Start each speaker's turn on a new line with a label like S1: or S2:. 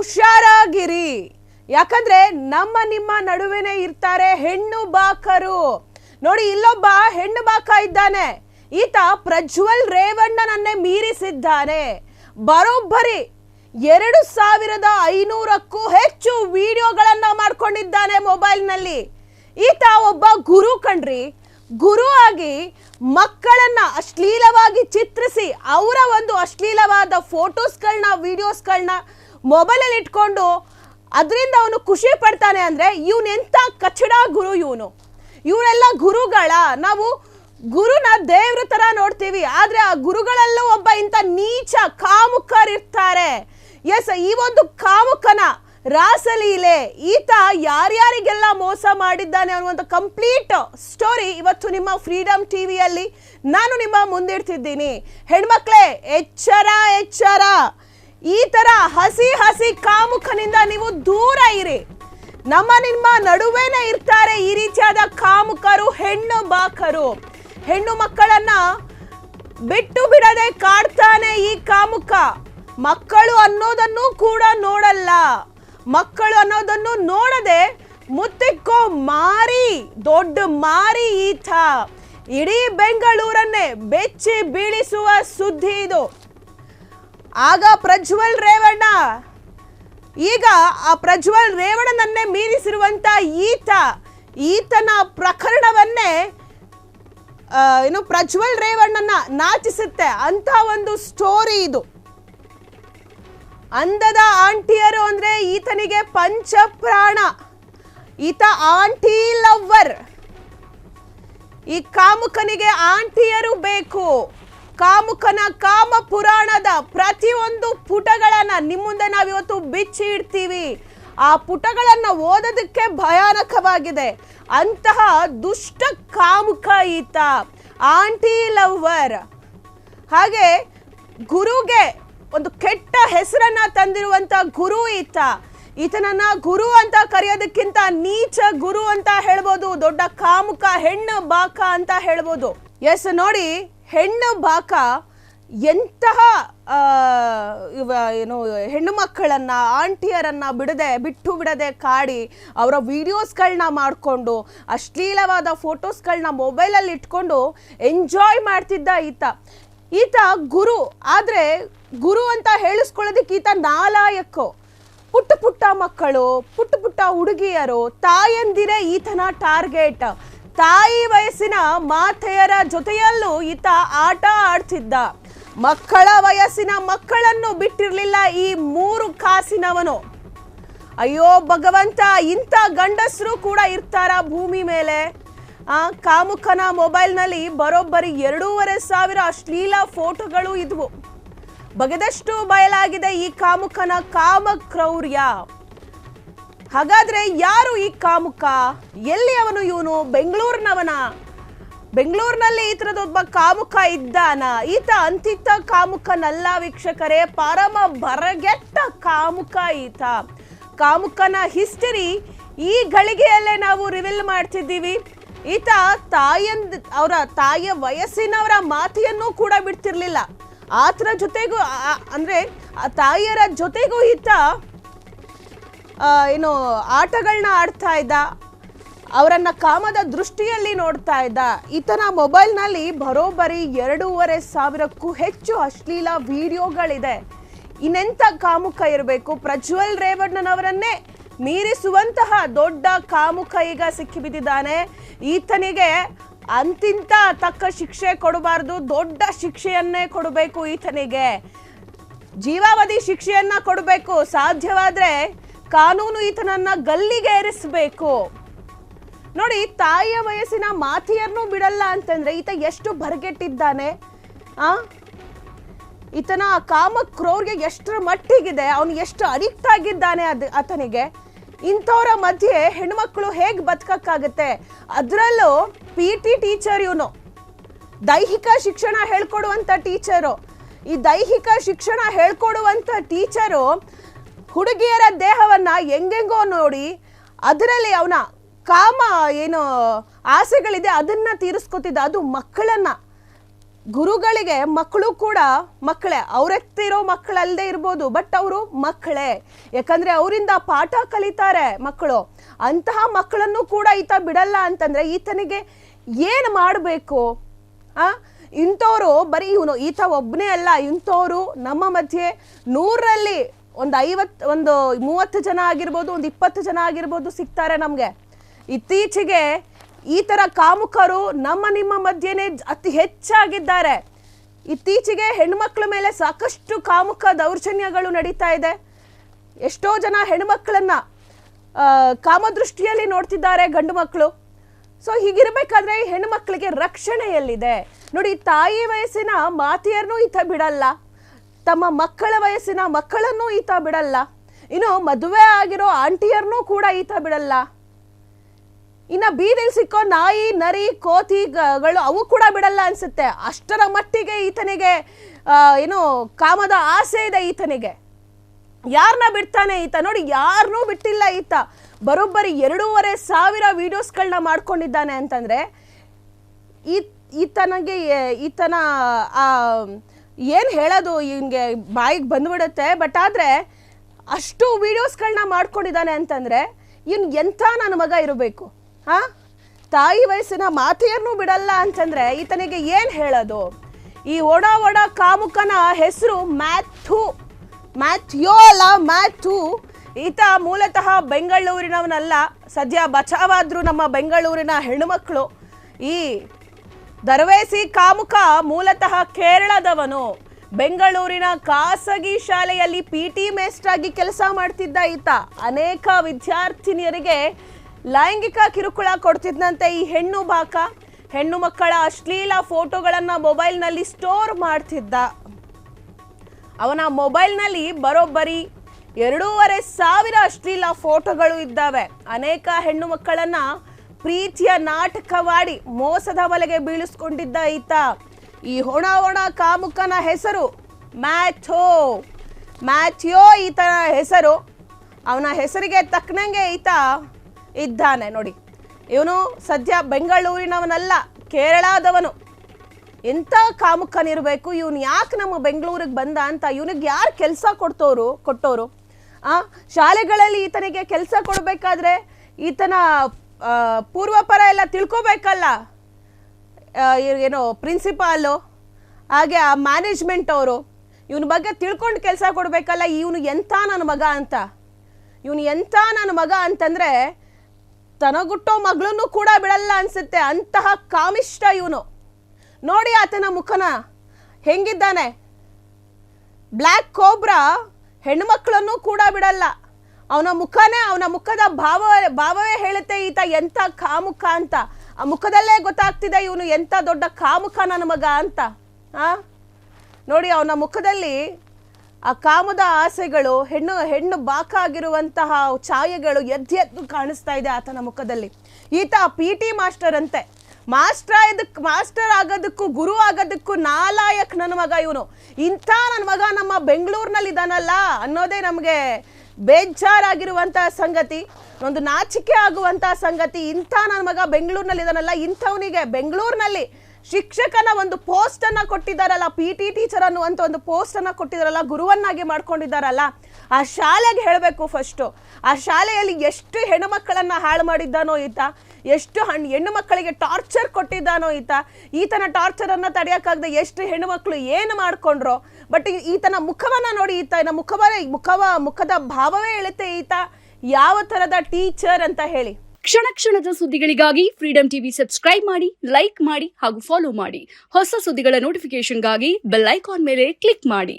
S1: ಹುಷಾರಾಗಿರಿ. ಯಾಕಂದ್ರೆ ನಮ್ಮ ನಿಮ್ಮ ನಡುವೆನೆ ಇರ್ತಾರೆ ಹೆಣ್ಣು ಬಾಕರು. ನೋಡಿ, ಇಲ್ಲೊಬ್ಬ ಹೆಣ್ಣು ಬಾಕ ಇದ್ದಾನೆ. ಈತ ಪ್ರಜ್ವಲ್ ರೇವಣ್ಣನನ್ನೇ ಮೀರಿಸಿದ್ದಾನೆ. ಬರೋಬ್ಬರಿ, ಎರಡು ಸಾವಿರದ ಐನೂರಕ್ಕೂ ಹೆಚ್ಚು ವಿಡಿಯೋಗಳನ್ನ ಮಾಡ್ಕೊಂಡಿದ್ದಾನೆ ಮೊಬೈಲ್ನಲ್ಲಿ. ಈತ ಒಬ್ಬ ಗುರು ಕಣ್ರಿ. ಗುರು ಆಗಿ ಮಕ್ಕಳನ್ನ ಅಶ್ಲೀಲವಾಗಿ ಚಿತ್ರಿಸಿ, ಅವರ ಒಂದು ಅಶ್ಲೀಲವಾದ ಫೋಟೋಸ್ಗಳನ್ನ ವಿಡಿಯೋಸ್ಗಳನ್ನ ಮೊಬೈಲಲ್ಲಿ ಇಟ್ಕೊಂಡು ಅದರಿಂದ ಅವನು ಖುಷಿ ಪಡ್ತಾನೆ ಅಂದ್ರೆ ಎಂಥ ಕಚಡ ಗುರು ಇವನು. ಇವರೆಲ್ಲ ಗುರುಗಳ. ನಾವು ಗುರುನ ದೇವ್ರ ಥರ ನೋಡ್ತೀವಿ, ಆದರೆ ಆ ಗುರುಗಳಲ್ಲೂ ಒಬ್ಬ ಇಂಥ ನೀಚ ಕಾಮುಕರಿರ್ತಾರೆ. ಎಸ್ ಈ ಒಂದು ಕಾಮುಕನ ರಾಸಲೀಲೆ, ಈತ ಯಾರ್ಯಾರಿಗೆಲ್ಲ ಮೋಸ ಮಾಡಿದ್ದಾನೆ ಅನ್ನುವಂಥ ಕಂಪ್ಲೀಟ್ ಸ್ಟೋರಿ ಇವತ್ತು ನಿಮ್ಮ ಫ್ರೀಡಮ್ ಟಿವಿಯಲ್ಲಿ ನಾನು ನಿಮ್ಮ ಮುಂದಿಡ್ತಿದ್ದೀನಿ. ಹೆಣ್ಮಕ್ಳೇ, ಎಚ್ಚರ ಎಚ್ಚರ. ಈ ತರ ಹಸಿ ಹಸಿ ಕಾಮುಕನಿಂದ ನೀವು ದೂರ ಇರಿ. ನಮ್ಮ ನಿಮ್ಮ ನಡುವೆನೇ ಇರ್ತಾರೆ ಈ ರೀತಿಯಾದ ಕಾಮುಕರು, ಹೆಣ್ಣು ಬಾಕರು. ಹೆಣ್ಣು ಮಕ್ಕಳನ್ನ ಬಿಟ್ಟು ಬಿಡದೆ ಕಾಡ್ತಾನೆ ಈ ಕಾಮುಕ. ಮಕ್ಕಳು ಅನ್ನೋದನ್ನು ಕೂಡ ನೋಡಲ್ಲ. ಮಕ್ಕಳು ಅನ್ನೋದನ್ನು ನೋಡದೆ ಮುತ್ತಿಕ್ಕೋ ಮಾರಿ, ದೊಡ್ಡ ಮಾರಿ ಈತ. ಇಡೀ ಬೆಂಗಳೂರನ್ನೇ ಬೆಚ್ಚಿ ಬೀಳಿಸುವ ಸುದ್ದಿ ಇದು. ಆಗ ಪ್ರಜ್ವಲ್ ರೇವಣ್ಣ. ಈಗ ಆ ಪ್ರಜ್ವಲ್ ರೇವಣ್ಣನನ್ನೇ ಮೀರಿಸಿರುವಂತ ಈತ, ಈತನ ಪ್ರಕರಣವನ್ನೇ ಏನು ಪ್ರಜ್ವಲ್ ರೇವಣ್ಣನ ನಾಚಿಸುತ್ತೆ. ಅಂತ ಒಂದು ಸ್ಟೋರಿ ಇದು. ಅಂದದ ಆಂಟಿಯರು ಅಂದ್ರೆ ಈತನಿಗೆ ಪಂಚ ಪ್ರಾಣ ಈತ ಆಂಟಿ ಲವ್ವರ್. ಈ ಕಾಮುಕನಿಗೆ ಆಂಟಿಯರು ಬೇಕು. ಕಾಮುಕನ ಕಾಮ ಪುರಾಣದ ಪ್ರತಿಯೊಂದು ಪುಟಗಳನ್ನ ನಿಮ್ಮ ಮುಂದೆ ನಾವಿವತ್ತು ಬಿಚ್ಚಿ ಇಡ್ತೀವಿ. ಆ ಪುಟಗಳನ್ನ ಓದೋದಕ್ಕೆ ಭಯಾನಕವಾಗಿದೆ. ಅಂತಹ ದುಷ್ಟ ಕಾಮುಕ ಈತ, ಆಂಟಿ ಲವ್ವರ್ ಹಾಗೆ ಗುರುಗೆ ಒಂದು ಕೆಟ್ಟ ಹೆಸರನ್ನ ತಂದಿರುವಂತ ಗುರು ಈತ. ಈತನನ್ನ ಗುರು ಅಂತ ಕರೆಯೋದಕ್ಕಿಂತ ನೀಚ ಗುರು ಅಂತ ಹೇಳ್ಬೋದು, ದೊಡ್ಡ ಕಾಮುಕ ಹೆಣ್ಣು ಬಾಕ ಅಂತ ಹೇಳ್ಬೋದು. ಎಸ್, ನೋಡಿ ಹೆಣ್ಣು ಬಾಕ ಎಂತಹ ಏನು, ಹೆಣ್ಣು ಮಕ್ಕಳನ್ನು, ಆಂಟಿಯರನ್ನು ಬಿಡದೆ, ಬಿಟ್ಟು ಬಿಡದೆ ಕಾಡಿ ಅವರ ವೀಡಿಯೋಸ್ಗಳನ್ನ ಮಾಡಿಕೊಂಡು, ಅಶ್ಲೀಲವಾದ ಫೋಟೋಸ್ಗಳನ್ನ ಮೊಬೈಲಲ್ಲಿ ಇಟ್ಕೊಂಡು ಎಂಜಾಯ್ ಮಾಡ್ತಿದ್ದ ಈತ. ಈತ ಗುರು, ಆದರೆ ಗುರು ಅಂತ ಹೇಳಿಸ್ಕೊಳ್ಳೋದಕ್ಕೆ ಈತ ನಾಲಾಯಕ್ಕು ಪುಟ್ಟ ಪುಟ್ಟ ಮಕ್ಕಳು, ಪುಟ್ಟ ಪುಟ್ಟ ಹುಡುಗಿಯರು, ತಾಯಂದಿರೇ ಈತನ ಟಾರ್ಗೆಟ್. ತಾಯಿ ವಯಸ್ಸಿನ ಮಾತೆಯರ ಜೊತೆಯಲ್ಲೂ ಈತ ಆಟ ಆಡ್ತಿದ್ದ. ಮಕ್ಕಳ ವಯಸ್ಸಿನ ಮಕ್ಕಳನ್ನು ಬಿಟ್ಟಿರಲಿಲ್ಲ ಈ ಮೂರು ಕಾಸಿನವನು. ಅಯ್ಯೋ ಭಗವಂತ, ಇಂಥ ಗಂಡಸರು ಕೂಡ ಇರ್ತಾರ ಭೂಮಿ ಮೇಲೆ? ಆ ಕಾಮುಕನ ಮೊಬೈಲ್ನಲ್ಲಿ ಬರೋಬ್ಬರಿ ಎರಡೂವರೆ ಸಾವಿರ ಅಶ್ಲೀಲ ಫೋಟೋಗಳು ಇದ್ವು. ಬಗೆದಷ್ಟು ಬಯಲಾಗಿದೆ ಈ ಕಾಮುಖನ ಕಾಮ ಕ್ರೌರ್ಯ ಹಾಗಾದ್ರೆ ಯಾರು ಈ ಕಾಮುಕ? ಎಲ್ಲಿ ಅವನು ಇವನು? ಬೆಂಗಳೂರಿನವನ? ಬೆಂಗಳೂರಿನಲ್ಲಿ ಈ ಥರದೊಬ್ಬ ಕಾಮುಕ ಇದ್ದಾನ? ಈತ ಅಂತಿತ್ತ ಕಾಮುಕನಲ್ಲ ವೀಕ್ಷಕರೇ, ಪರಮ ಬರಗೆಟ್ಟ ಕಾಮುಕ ಈತ. ಕಾಮುಕನ ಹಿಸ್ಟರಿ ಈ ಗಳಿಗೆಯಲ್ಲೇ ನಾವು ರಿವೀಲ್ ಮಾಡ್ತಿದ್ದೀವಿ. ಈತ ತಾಯಂದ್, ಅವರ ತಾಯಿಯ ವಯಸ್ಸಿನವರ ಮಾತಿಯನ್ನು ಕೂಡ ಬಿಡ್ತಿರ್ಲಿಲ್ಲ. ಆತರ ಜೊತೆಗೂ ಅಂದ್ರೆ ತಾಯಿಯರ ಜೊತೆಗೂ ಈತ ಏನು ಆಟಗಳನ್ನ ಆಡ್ತಾ ಇದ್ದ, ಅವರನ್ನ ಕಾಮದ ದೃಷ್ಟಿಯಲ್ಲಿ ನೋಡ್ತಾ ಇದ್ದ, ಈತನ ಮೊಬೈಲ್ನಲ್ಲಿ ಬರೋಬ್ಬರಿ ಎರಡೂವರೆ ಸಾವಿರಕ್ಕೂ ಹೆಚ್ಚು ಅಶ್ಲೀಲ ವಿಡಿಯೋಗಳಿದೆ. ಇನ್ನೆಂಥ ಕಾಮುಕ ಇರಬೇಕು? ಪ್ರಜ್ವಲ್ ರೇವಣ್ಣನವರನ್ನೇ ಮೀರಿಸುವಂತಹ ದೊಡ್ಡ ಕಾಮುಕ ಈಗ ಸಿಕ್ಕಿಬಿದ್ದಿದ್ದಾನೆ. ಈತನಿಗೆ ಅಂತಿಂತ ತಕ್ಕ ಶಿಕ್ಷೆ ಕೊಡಬಾರ್ದು, ದೊಡ್ಡ ಶಿಕ್ಷೆಯನ್ನೇ ಕೊಡಬೇಕು ಈತನಿಗೆ. ಜೀವಾವಧಿ ಶಿಕ್ಷೆಯನ್ನ ಕೊಡಬೇಕು, ಸಾಧ್ಯವಾದ್ರೆ ಕಾನೂನು ಈತನನ್ನ ಗಲ್ಲಿಗೆ ಏರಿಸಬೇಕು. ನೋಡಿ, ತಾಯಿಯ ವಯಸ್ಸಿನ ಮಾತಿಯನ್ನೂ ಬಿಡಲ್ಲ ಅಂತಂದ್ರೆ ಈತ ಎಷ್ಟು ಬರಗೆಟ್ಟಿದ್ದಾನೆ, ಆ? ಈತನ ಕಾಮ ಕ್ರೋರ್ಗೆ ಎಷ್ಟರ ಮಟ್ಟಿಗಿದೆ, ಅವನು ಎಷ್ಟು ಅಡಿಕ್ಟ್ ಆಗಿದ್ದಾನೆ ಅದು, ಆತನಿಗೆ. ಇಂಥವರ ಮಧ್ಯೆ ಹೆಣ್ಮಕ್ಳು ಹೇಗೆ ಬದುಕಕ್ಕಾಗತ್ತೆ? ಅದರಲ್ಲೂ ಪಿ ಟಿ ಟೀಚರ್ ಇವನು. ದೈಹಿಕ ಶಿಕ್ಷಣ ಹೇಳ್ಕೊಡುವಂಥ ಟೀಚರು ಈ ದೈಹಿಕ ಶಿಕ್ಷಣ ಹೇಳ್ಕೊಡುವಂಥ ಟೀಚರು ಹುಡುಗಿಯರ ದೇಹವನ್ನ ಹೆಂಗೆಂಗೋ ನೋಡಿ ಅದರಲ್ಲಿ ಅವನ ಕಾಮ ಏನು ಆಸೆಗಳಿದೆ, ಅದನ್ನ ತೀರಿಸ್ಕೊತಿದ್ದ. ಅದು ಮಕ್ಕಳನ್ನ. ಗುರುಗಳಿಗೆ ಮಕ್ಕಳು ಕೂಡ ಮಕ್ಕಳೇ. ಅವ್ರೆತ್ತಿರೋ ಮಕ್ಕಳಲ್ಲದೆ ಇರ್ಬೋದು ಬಟ್ ಅವರು ಮಕ್ಕಳೇ. ಯಾಕಂದ್ರೆ ಅವರಿಂದ ಪಾಠ ಕಲಿತಾರೆ ಮಕ್ಕಳು. ಅಂತಹ ಮಕ್ಕಳನ್ನು ಕೂಡ ಈತ ಬಿಡಲ್ಲ ಅಂತಂದ್ರೆ ಈತನಿಗೆ ಏನು ಮಾಡಬೇಕು? ಆ? ಇಂಥವ್ರು ಬರೀ ಇವನು, ಈತ ಒಬ್ಬನೇ ಅಲ್ಲ. ಇಂಥವ್ರು ನಮ್ಮ ಮಧ್ಯೆ ನೂರಲ್ಲಿ ಒಂದು ಐವತ್ತು, ಒಂದು ಮೂವತ್ತು ಜನ ಆಗಿರ್ಬೋದು, ಒಂದು ಇಪ್ಪತ್ತು ಜನ ಆಗಿರ್ಬೋದು ಸಿಗ್ತಾರೆ ನಮಗೆ. ಇತ್ತೀಚೆಗೆ ಈ ಥರ ಕಾಮುಕರು ನಮ್ಮ ನಿಮ್ಮ ಮಧ್ಯೆನೇ ಅತಿ ಹೆಚ್ಚಾಗಿದ್ದಾರೆ. ಇತ್ತೀಚೆಗೆ ಹೆಣ್ಮಕ್ಳ ಮೇಲೆ ಸಾಕಷ್ಟು ಕಾಮುಕ ದೌರ್ಜನ್ಯಗಳು ನಡೀತಾ ಇದೆ. ಎಷ್ಟೋ ಜನ ಹೆಣ್ಮಕ್ಳನ್ನ ಕಾಮದೃಷ್ಟಿಯಲ್ಲಿ ನೋಡ್ತಿದ್ದಾರೆ ಗಂಡು ಮಕ್ಕಳು ಸೊ ಹೀಗಿರ್ಬೇಕಾದ್ರೆ ಹೆಣ್ಮಕ್ಳಿಗೆ ರಕ್ಷಣೆ ಎಲ್ಲಿದೆ ನೋಡಿ, ತಾಯಿ ವಯಸ್ಸಿನ ಮಾತೆಯರನ್ನೂ ಈತ ಬಿಡಲ್ಲ. ತಮ್ಮ ಮಕ್ಕಳ ವಯಸ್ಸಿನ ಮಕ್ಕಳನ್ನೂ ಈತ ಬಿಡಲ್ಲ. ಇನ್ನು ಮದುವೆ ಆಗಿರೋ ಆಂಟಿಯರ್ನೂ ಕೂಡ ಈತ ಬಿಡಲ್ಲ. ಇನ್ನ ಬೀದಿಲಿ ಸಿಕ್ಕೋ ನಾಯಿ, ನರಿ ಕೋತಿಗಳು ಅವು ಕೂಡ ಬಿಡಲ್ಲ ಅನ್ಸುತ್ತೆ. ಅಷ್ಟರ ಮಟ್ಟಿಗೆ ಈತನಿಗೆ ಏನು ಕಾಮದ ಆಸೆ ಇದೆ ಈತನಿಗೆ. ಯಾರನ್ನ ಬಿಡ್ತಾನೆ ಈತ? ನೋಡಿ ಯಾರನ್ನೂ ಬಿಟ್ಟಿಲ್ಲ ಈತ. ಬರೋಬ್ಬರಿ ಎರಡೂವರೆ ಸಾವಿರ ವಿಡಿಯೋಸ್ಗಳನ್ನ ಮಾಡ್ಕೊಂಡಿದ್ದಾನೆ ಅಂತಂದ್ರೆ ಈತನಿಗೆ ಈತನ ಏನು ಹೇಳೋದು ಇವನಿಗೆ ಬಾಯಿಗೆ ಬಂದ್ಬಿಡುತ್ತೆ? ಬಟ್ ಆದರೆ ಅಷ್ಟು ವೀಡಿಯೋಸ್ಗಳನ್ನ ಮಾಡ್ಕೊಂಡಿದ್ದಾನೆ ಅಂತಂದರೆ ಇವ್ನು ಎಂಥ ನನ್ನ ಮಗ ಇರಬೇಕು? ಹಾಂ? ತಾಯಿ ವಯಸ್ಸಿನ ಮಾತೆಯನ್ನು ಬಿಡಲ್ಲ ಅಂತಂದರೆ ಈತನಿಗೆ ಏನು ಹೇಳೋದು? ಈ ಒಡ ಒಡ ಕಾಮುಕನ ಹೆಸರು ಮ್ಯಾಥು ಮ್ಯಾಥ್ಯೋ ಅಲ್ಲ ಮ್ಯಾಥು ಈತ ಮೂಲತಃ ಬೆಂಗಳೂರಿನವನಲ್ಲ. ಸದ್ಯ ಬಚಾವಾದ್ರು ನಮ್ಮ ಬೆಂಗಳೂರಿನ ಹೆಣ್ಣುಮಕ್ಕಳು ಈ ದರ್ವೇಸಿ ಕಾಮುಕ ಮೂಲತಃ ಕೇರಳದವನು. ಬೆಂಗಳೂರಿನ ಖಾಸಗಿ ಶಾಲೆಯಲ್ಲಿ ಪಿ ಟಿ ಆಗಿ ಕೆಲಸ ಮಾಡ್ತಿದ್ದ ಈತ. ಅನೇಕ ವಿದ್ಯಾರ್ಥಿನಿಯರಿಗೆ ಲೈಂಗಿಕ ಕಿರುಕುಳ ಕೊಡ್ತಿದ್ದಂತೆ ಈ ಹೆಣ್ಣು ಬಾಕ. ಹೆಣ್ಣು ಮಕ್ಕಳ ಅಶ್ಲೀಲ ಫೋಟೋಗಳನ್ನು ಮೊಬೈಲ್ನಲ್ಲಿ ಸ್ಟೋರ್ ಮಾಡ್ತಿದ್ದ. ಅವನ ಮೊಬೈಲ್ನಲ್ಲಿ ಬರೋಬ್ಬರಿ ಎರಡೂವರೆ ಸಾವಿರ ಅಶ್ಲೀಲ ಫೋಟೋಗಳು ಇದ್ದಾವೆ. ಅನೇಕ ಹೆಣ್ಣು ಮಕ್ಕಳನ್ನ ಪ್ರೀತಿಯ ನಾಟಕವಾಡಿ ಮೋಸದ ಬಲೆಗೆ ಬೀಳಿಸ್ಕೊಂಡಿದ್ದ ಈತ. ಈ ಹೊಣ ಹೊಣ ಕಾಮುಕನ ಹೆಸರು ಮ್ಯಾಥೋ ಮ್ಯಾಥ್ಯೋ ಈತನ ಹೆಸರು. ಅವನ ಹೆಸರಿಗೆ ತಕ್ಕನಂಗೆ ಈತ ಇದ್ದಾನೆ. ನೋಡಿ, ಇವನು ಸದ್ಯ ಬೆಂಗಳೂರಿನವನಲ್ಲ, ಕೇರಳದವನು. ಎಂಥ ಕಾಮುಕನಿರಬೇಕು, ಇವನು ಯಾಕೆ ನಮ್ಮ ಬೆಂಗಳೂರಿಗೆ ಬಂದ ಅಂತ ಇವನಿಗೆ ಯಾರು ಕೆಲಸ ಕೊಡ್ತೋರು, ಕೊಟ್ಟೋರು? ಆ, ಶಾಲೆಗಳಲ್ಲಿ ಈತನಿಗೆ ಕೆಲಸ ಕೊಡಬೇಕಾದ್ರೆ ಈತನ ಪೂರ್ವಪರ ಎಲ್ಲ ತಿಳ್ಕೊಬೇಕಲ್ಲ. ಏನು ಪ್ರಿನ್ಸಿಪಾಲು ಹಾಗೆ ಆ ಮ್ಯಾನೇಜ್ಮೆಂಟ್ ಅವರು, ಇವನ ಬಗ್ಗೆ ತಿಳ್ಕೊಂಡು ಕೆಲಸ ಕೊಡಬೇಕಲ್ಲ, ಇವನು ಎಂಥ ನನ್ನ ಮಗ ಅಂತ. ಇವನು ಎಂಥ ನನ್ನ ಮಗ ಅಂತಂದರೆ, ತನಗುಟ್ಟೋ ಮಗಳನ್ನು ಕೂಡ ಬಿಡಲ್ಲ ಅನಿಸುತ್ತೆ, ಅಂತಹ ಕಾಮಿಷ್ಟ ಇವನು. ನೋಡಿ ಆತನ ಮುಖನ, ಹೆಂಗಿದ್ದಾನೆ. ಬ್ಲ್ಯಾಕ್ ಕೋಬ್ರಾ ಹೆಣ್ಮಕ್ಳನ್ನು ಕೂಡ ಬಿಡಲ್ಲ. ಅವನ ಮುಖನೇ, ಅವನ ಮುಖದ ಭಾವ, ಭಾವವೇ ಹೇಳುತ್ತೆ ಈತ ಎಂಥ ಕಾಮುಖ ಅಂತ. ಆ ಮುಖದಲ್ಲೇ ಗೊತ್ತಾಗ್ತಿದೆ ಇವನು ಎಂಥ ದೊಡ್ಡ ಕಾಮುಖ ನನ್ನ ಮಗ ಅಂತ. ಆ? ನೋಡಿ, ಅವನ ಮುಖದಲ್ಲಿ ಆ ಕಾಮದ ಆಸೆಗಳು, ಹೆಣ್ಣು ಹೆಣ್ಣು ಬಾಕ ಆಗಿರುವಂತಹ ಛಾಯೆಗಳು ಎದ್ದು ಎದ್ದು ಕಾಣಿಸ್ತಾ ಇದೆ ಆತನ ಮುಖದಲ್ಲಿ. ಈತ ಪಿ ಟಿ ಮಾಸ್ಟರ್ ಅಂತೆ ಮಾಸ್ಟರ್ ಇದಕ್ಕೆ ಮಾಸ್ಟರ್ ಆಗೋದಕ್ಕೂ, ಗುರು ಆಗೋದಕ್ಕೂ ನಾಲಾಯಕ್ ನನ್ನ ಮಗ ಇವನು. ಇಂಥ ನನ್ನ ಮಗ ನಮ್ಮ ಬೆಂಗಳೂರಿನಲ್ಲಿ ಇದಾನಲ್ಲ ಅನ್ನೋದೇ ನಮಗೆ ಬೇಜಾರಾಗಿರುವಂತಹ ಸಂಗತಿ, ಒಂದು ನಾಚಿಕೆ ಆಗುವಂತಹ ಸಂಗತಿ, ಇಂಥ ನನ್ನ ಮಗ ಬೆಂಗಳೂರಿನಲ್ಲಿ ಇದಾನಲ್ಲ ಇಂಥವನಿಗೆ ಬೆಂಗಳೂರಿನಲ್ಲಿ ಶಿಕ್ಷಕನ ಒಂದು ಪೋಸ್ಟ್ ಅನ್ನ ಕೊಟ್ಟಿದ್ದಾರಲ್ಲ ಪಿ ಟಿ ಟೀಚರ್ ಅನ್ನುವಂಥ ಒಂದು ಪೋಸ್ಟ್ ಅನ್ನ ಕೊಟ್ಟಿದ್ದಾರಲ್ಲ, ಗುರುವನ್ನಾಗಿ ಮಾಡ್ಕೊಂಡಿದ್ದಾರಲ್ಲ, ಆ ಶಾಲೆಗೆ ಹೇಳಬೇಕು ಫಸ್ಟು ಆ ಶಾಲೆಯಲ್ಲಿ ಎಷ್ಟು ಹೆಣ್ಣುಮಕ್ಕಳನ್ನ ಹಾಳು ಮಾಡಿದ್ದಾನೋ ಈತ ಎಷ್ಟು ಹಣ್ಣು ಹೆಣ್ಣು ಮಕ್ಕಳಿಗೆ ಟಾರ್ಚರ್ ಕೊಟ್ಟಿದ್ದಾನೋ ಈತ. ಈತನ ಟಾರ್ಚರನ್ನು ತಡೆಯೋಕ್ಕಾಗದೆ ಎಷ್ಟು ಹೆಣ್ಣುಮಕ್ಕಳು ಏನು ಮಾಡಿಕೊಂಡ್ರೋ. ಬಟ್ ಈತನ ಮುಖವನ್ನು ನೋಡಿ ಈತನ ಮುಖವೇ ಮುಖವ ಮುಖದ ಭಾವವೇ ಹೇಳುತ್ತೆ ಈತ. ಯಾವ ಥರದ ಟೀಚರ್ ಅಂತ ಹೇಳಿ.
S2: ಕ್ಷಣ ಕ್ಷಣದ ಸುದ್ದಿಗಳಿಗಾಗಿ ಫ್ರೀಡಂ ಟಿವಿ ಸಬ್ಸ್ಕ್ರೈಬ್ ಮಾಡಿ ಲೈಕ್ ಮಾಡಿ ಹಾಗೂ ಫಾಲೋ ಮಾಡಿ. ಹೊಸ ಸುದ್ದಿಗಳ ನೋಟಿಫಿಕೇಶನ್ಗಾಗಿ ಬೆಲ್ ಐಕಾನ್ ಮೇಲೆ ಕ್ಲಿಕ್ ಮಾಡಿ.